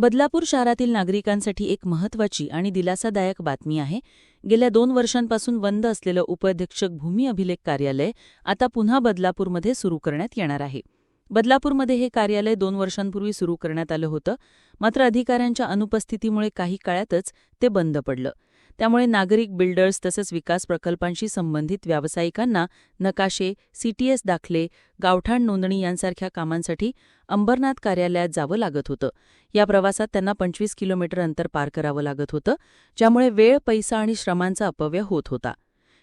बदलापूर शहरातील नागरिकांसाठी एक महत्त्वाची आणि दिलासादायक बातमी आहे. गेल्या दोन वर्षांपासून बंद असलेलं उपाध्यक्षक भूमी अभिलेख कार्यालय आता पुन्हा बदलापूरमध्ये सुरू करण्यात येणार आहे. बदलापूरमध्ये हे कार्यालय दोन वर्षांपूर्वी सुरू करण्यात आलं होतं मात्र अधिकाऱ्यांच्या अनुपस्थितीमुळे काही काळातच ते बंद पडलं. त्यामुळे नागरिक बिल्डर्स तसंच विकास प्रकल्पांशी संबंधित व्यावसायिकांना नकाशे सीटीएस दाखले गावठाण नोंदणी यांसारख्या कामांसाठी अंबरनाथ कार्यालयात जावं लागत होतं. या प्रवासात त्यांना पंचवीस किलोमीटर अंतर पार करावं लागत होतं ज्यामुळे वेळ पैसा आणि श्रमांचा अपव्यय होत होता.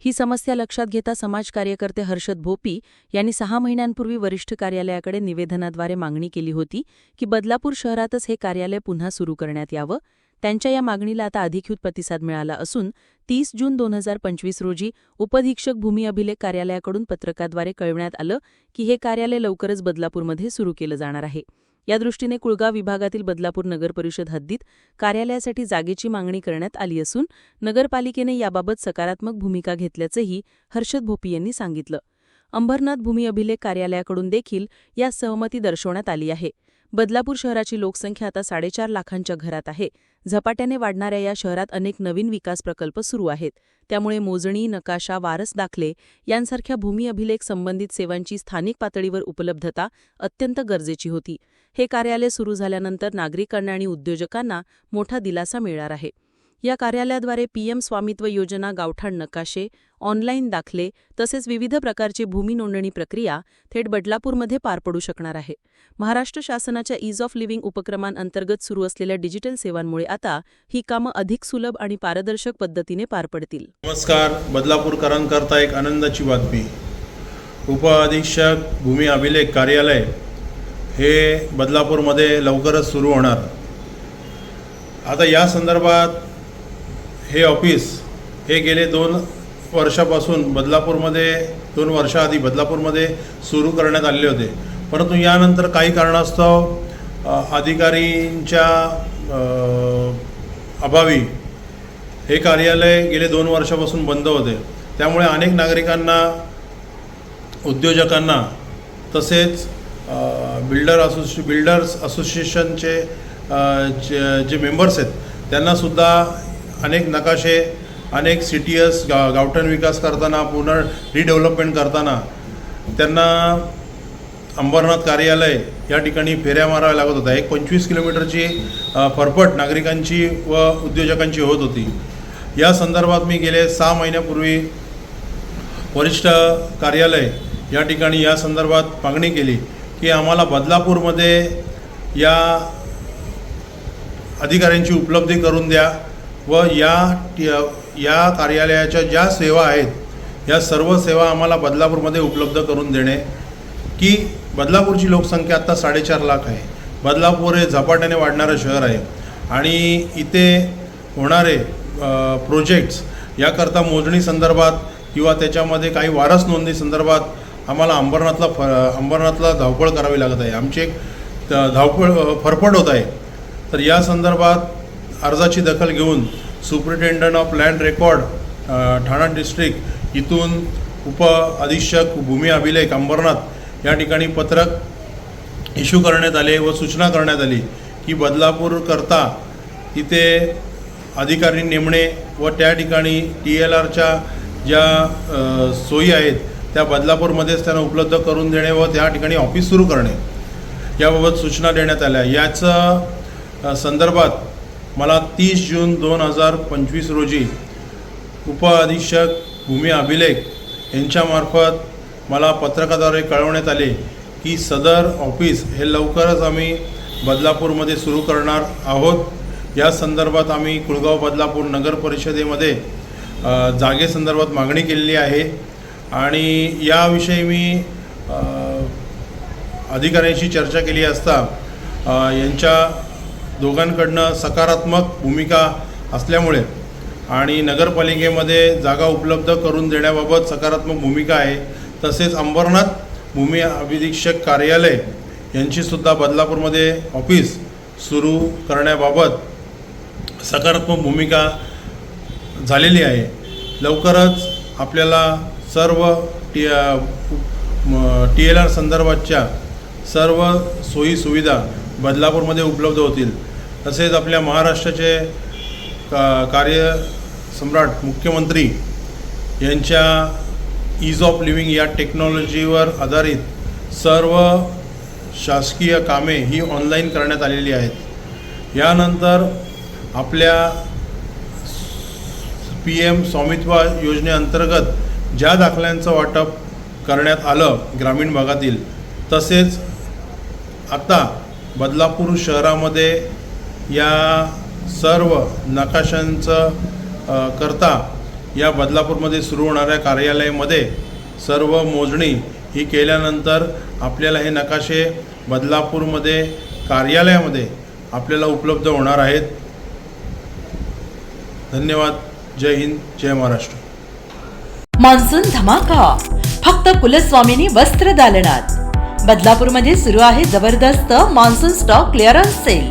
ही समस्या लक्षात घेता समाज कार्यकर्ते हर्षद भोपी यांनी सहा महिन्यांपूर्वी वरिष्ठ कार्यालयाकडे निवेदनाद्वारे मागणी केली होती की बदलापूर शहरातच हे कार्यालय पुन्हा सुरू करण्यात यावं. त्यांच्या या मागणीला आता अधिकृत प्रतिसाद मिळाला असून तीस जून दोन हजार पंचवीस रोजी उपधीक्षक भूमी अभिलेख कार्यालयाकडून पत्रकाद्वारे कळविण्यात आलं की हे कार्यालय लवकरच बदलापूरमध्ये सुरू केलं जाणार आहे. या दृष्टीने कुळगाव विभागातील बदलापूर नगर परिषद हद्दीत कार्यालयासाठी जागेची मागणी करण्यात आली असून नगरपालिकेने याबाबत सकारात्मक भूमिका घेतल्याचंही हर्षद भोपी यांनी सांगितलं. अंबरनाथ भूमी अभिलेख कार्यालयाकडून देखील या सहमती दर्शवण्यात आली आहे. बदलापूर शहराची लोकसंख्या आता साडेचार लाखांच्या घरात आहे. झपाट्याने वाढणाऱ्या या शहरात अनेक नवीन विकास प्रकल्प सुरू आहेत. त्यामुळे मोजणी नकाशा वारस दाखले यांसारख्या भूमी अभिलेख संबंधित सेवांची स्थानिक पातळीवर उपलब्धता अत्यंत गरजेची होती. हे कार्यालय सुरू झाल्यानंतर नागरिकांना आणि उद्योजकांना मोठा दिलासा मिळणार आहे. या कार्यालयाद्वारे पीएम स्वामित्व योजना गावठाण नकाशे ऑनलाईन दाखले तसेच विविध प्रकारची भूमी नोंदणी प्रक्रिया थेट बदलापूरमध्ये पार पडू शकणार आहे. महाराष्ट्र शासनाच्या ईज ऑफ लिव्हिंग उपक्रमांअंतर्गत सुरू असलेल्या डिजिटल सेवांमुळे आता ही कामं अधिक सुलभ आणि पारदर्शक पद्धतीने पार पडतील. नमस्कार. बदलापूरकरांकरता एक आनंदाची बातमी. उपअधीक्षक भूमी अभिलेख कार्यालय हे बदलापूरमध्ये लवकरच सुरू होणार. आता या संदर्भात हे ऑफिस हे गेले दोन वर्षापासून बदलापूरमध्ये दोन वर्षाआधी बदलापूरमध्ये सुरू करण्यात आलेले होते. परंतु यानंतर काही कारणास्तव अधिकारींच्या अभावी हे कार्यालय गेले दोन वर्षापासून बंद होते. त्यामुळे अनेक नागरिकांना उद्योजकांना तसेच बिल्डर असोसि बिल्डर्स असोसिएशनचे जे जे मेंबर्स आहेत त्यांनासुद्धा अनेक नकाशे अनेक सी टी एस गा गावठण विकास करताना पुन्हा रिडेव्हलपमेंट करताना त्यांना अंबरनाथ कार्यालय या ठिकाणी फेऱ्या माराव्या लागत होत्या. एक पंचवीस किलोमीटरची फरफट नागरिकांची व उद्योजकांची होत होती. या संदर्भात मी गेले सहा महिन्यापूर्वी वरिष्ठ कार्यालय या ठिकाणी या संदर्भात मागणी केली की आम्हाला बदलापूरमध्ये या अधिकाऱ्यांची उपलब्धी करून द्या. व या या कार्यालयाच्या ज्या सेवा आहेत या सर्व सेवा आम्हाला बदलापूरमध्ये उपलब्ध करून देणे. की बदलापूरची लोकसंख्या आत्ता साडेचार लाख आहे. बदलापूर हे झपाट्याने वाढणारं शहर आहे. आणि इथे होणारे प्रोजेक्ट्स याकरता मोजणी संदर्भात किंवा त्याच्यामध्ये काही वारस नोंदणी संदर्भात आम्हाला अंबरनाथला फ अंबरनाथला धावपळ करावी लागत आहे. आमची एक त- धावपळ फरफड फरफट होत आहे. तर या संदर्भात अर्जाची दखल घेऊन superintendent of land record Thane district इथून उप अधीक्षक भूमी अभिलेख अंबरनाथ या ठिकाणी पत्रक इश्यू करण्यात आले व सूचना करण्यात आली की बदलापूरकरता तिथे अधिकारी नेमणे व त्या ठिकाणी टी एल आरच्या ज्या सोयी आहेत त्या बदलापूरमध्येच त्यांना उपलब्ध करून देणे व त्या ठिकाणी ऑफिस सुरू करणे. याबाबत सूचना देण्यात आल्या. याचं संदर्भात मला तीस जून दोन हजार पंचवीस रोजी उपअधीक्षक भूमी अभिलेख यांच्यामार्फत मला पत्रकाद्वारे कळवण्यात आले की सदर ऑफिस हे लवकरच आम्ही बदलापूरमध्ये सुरू करणार आहोत. या संदर्भात आम्ही कुळगाव बदलापूर नगर परिषदेमध्ये जागेसंदर्भात मागणी केलेली आहे आणि याविषयी मी अधिकाऱ्यांशी चर्चा केली असता यांच्या दोघांकडनं सकारात्मक भूमिका असल्यामुळे आणि नगरपालिकेमध्ये जागा उपलब्ध करून देण्याबाबत सकारात्मक भूमिका आहे तसेच अंबरनाथ भूमी अभिधीक्षक कार्यालय यांचीसुद्धा बदलापूरमध्ये ऑफिस सुरू करण्याबाबत सकारात्मक भूमिका झालेली आहे. लवकरच आपल्याला सर्व टी टी एल आर संदर्भातच्या सर्व सोयीसुविधा बदलापूरमध्ये उपलब्ध होतील. तसेच आपल्या महाराष्ट्राचे का कार्य सम्राट मुख्यमंत्री यांच्या ईज ऑफ लिव्हिंग या टेक्नॉलॉजीवर आधारित सर्व शासकीय कामे ही ऑनलाईन करण्यात आलेली आहेत. यानंतर आपल्या पी एम स्वामित्व योजनेअंतर्गत ज्या दाखल्यांचं वाटप करण्यात आलं ग्रामीण भागातील तसेच आता बदलापूर शहरामध्ये या सर्व नकाशांचं करता या बदलापूरमध्ये सुरू होणाऱ्या कार्यालयामध्ये सर्व मोजणी ही केल्यानंतर आपल्याला हे नकाशे बदलापूरमध्ये कार्यालयामध्ये आपल्याला उपलब्ध होणार आहेत. धन्यवाद. जय हिंद. जय महाराष्ट्र. मान्सून धमाका. फक्त कुलस्वामिनी वस्त्र दालनात. बदलापूरमध्ये सुरू आहे जबरदस्त मान्सून स्टॉक क्लिअरन्स सेल